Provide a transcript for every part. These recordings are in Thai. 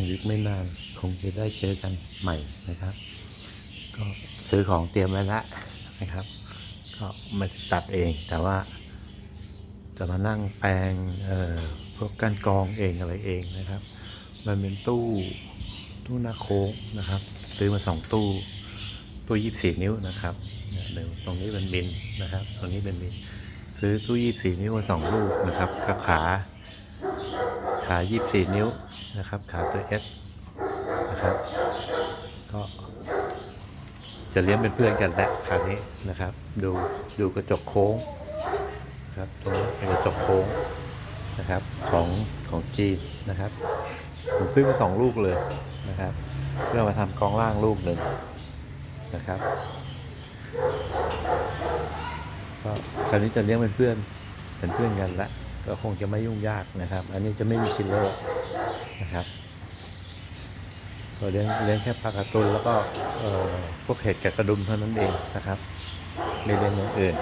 งอีกไม่นานคงจะได้เจอกันใหม่นะครับ ก็ซื้อของเตรียมไว้แล้วนะครับ ก็ม่ได้ตัดเองแต่ว่า จะมานั่งแปลงเอ่อพวกการกรองเองอะไรเองนะครับ มันเป็นตู้ตู้หน้าโค้งนะครับซื้อมาสองตู้ตู้ยี่สี่นิ้วนะครับเนี่ยเดี๋ยวตรงนี้เป็นบินนะครับ ตรงนี้เป็นบิน ซื้อตู้ยี่สี่นิ้วมาสองลูกนะครับกับขา ขายี่สี่นิ้วนะครับ ขาตัวเอสนะครับ ก็จะเลี้ยงเป็นเพื่อนกันแล้วคราวนี้นะครับ ดูดูกระจกโค้งครับตรงนี้เป็นกระจกโค้งนะครับของของจีนนะครับผมซื้อมาสองลูกเลยนะครับเพื่อมาทำกองล่างลูกหนึ่งนะครับก็คราวนี้จะเลี้ยงเป็นเพื่อนเป็นเพื่อนกันละ ก็คงจะไม่ยุ่งยากนะครับ อันนี้จะไม่มีชิลเลนะครับก็เลี้ยงเลี้ยงแค่ปลากระตุนแล้วก็พวกเห็ดกับกระดุมเท่านั้นเองนะครับไม่เลี้ยงอย่างอื่น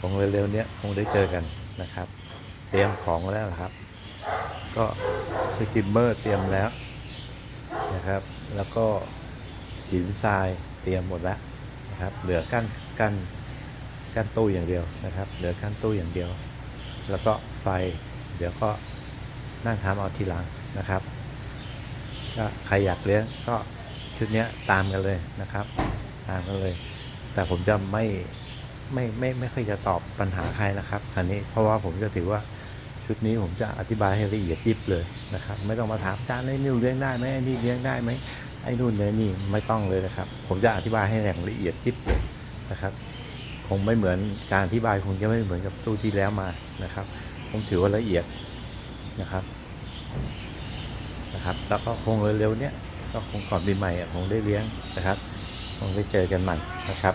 คงเร็วๆเนี้ยคงได้เจอกันนะครับ เตรียมของแล้วครับ ก็สกิมเมอร์เตรียมแล้วนะครับ แล้วก็หินทรายเตรียมหมดแล้วนะครับ เหลือกั้นกั้นกั้นตู้อย่างเดียวนะครับ เหลือกั้นตู้อย่างเดียว แล้วก็ไฟ เดี๋ยวก็นั่งทำเอาทีหลังนะครับก็ใครอยากเลี้ยงก็ชุดนี้ตามกันเลยนะครับ ตามกันเลย แต่ผมจะไม่ไม่ไม่ไม่ค่อยจะตอบปัญหาใครนะครับอันนี้เพราะว่าผมจะถือว่าชุดนี้ผมจะอธิบายให้ละเอียดยิบเลยนะครับ ไม่ต้องมาถามอาจารย์ไอ้นี่เลี้ยงได้ไหมไอ้นี่เลี้ยงได้ไหมไอ้นู่นไอ้นี่ไม่ต้องเลยนะครับ ผมจะอธิบายให้อย่างละเอียดยิบเลยนะครับ คงไม่เหมือนการอธิบายคงจะไม่เหมือนกับตู้ที่แล้วมานะครับผมถือว่าละเอียดนะครับนะครับแล้วก็คงเร็วๆเนี้ยก็คงก่อนปีใหม่อะคงได้เลี้ยงนะครับคงได้เจอกันใหม่นะครับ